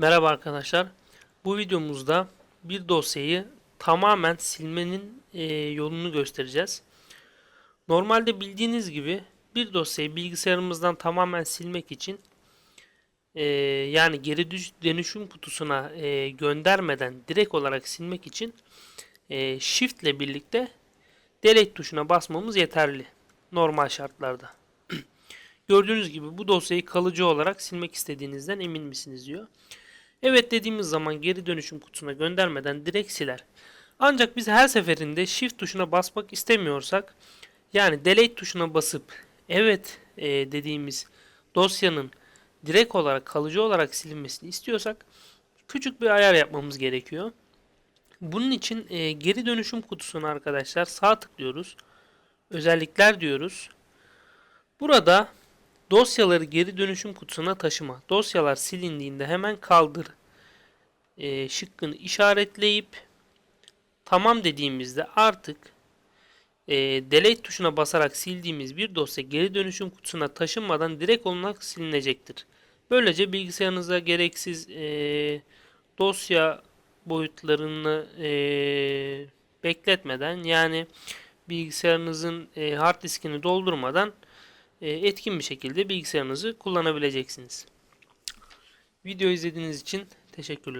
Merhaba arkadaşlar. Bu videomuzda bir dosyayı tamamen silmenin e, yolunu göstereceğiz. Normalde bildiğiniz gibi bir dosyayı bilgisayarımızdan tamamen silmek için e, yani geri dönüşüm kutusuna e, göndermeden direkt olarak silmek için Shift ile birlikte Delete tuşuna basmamız yeterli normal şartlarda. Gördüğünüz gibi bu dosyayı kalıcı olarak silmek istediğinizden emin misiniz diyor. Evet dediğimiz zaman geri dönüşüm kutusuna göndermeden direkt siler. Ancak biz her seferinde shift tuşuna basmak istemiyorsak yani delete tuşuna basıp evet e, dediğimiz dosyanın direkt olarak kalıcı olarak silinmesini istiyorsak küçük bir ayar yapmamız gerekiyor. Bunun için e, geri dönüşüm kutusuna arkadaşlar sağ tıklıyoruz. Özellikler diyoruz. Burada dosyaları geri dönüşüm kutusuna taşıma. Dosyalar silindiğinde hemen kaldır e, şıkkını işaretleyip tamam dediğimizde artık e, delete tuşuna basarak sildiğimiz bir dosya geri dönüşüm kutusuna taşınmadan direkt olarak silinecektir. Böylece bilgisayarınıza gereksiz e, dosya boyutlarını e, bekletmeden yani bilgisayarınızın e, hard diskini doldurmadan etkin bir şekilde bilgisayarınızı kullanabileceksiniz. Video izlediğiniz için teşekkürler.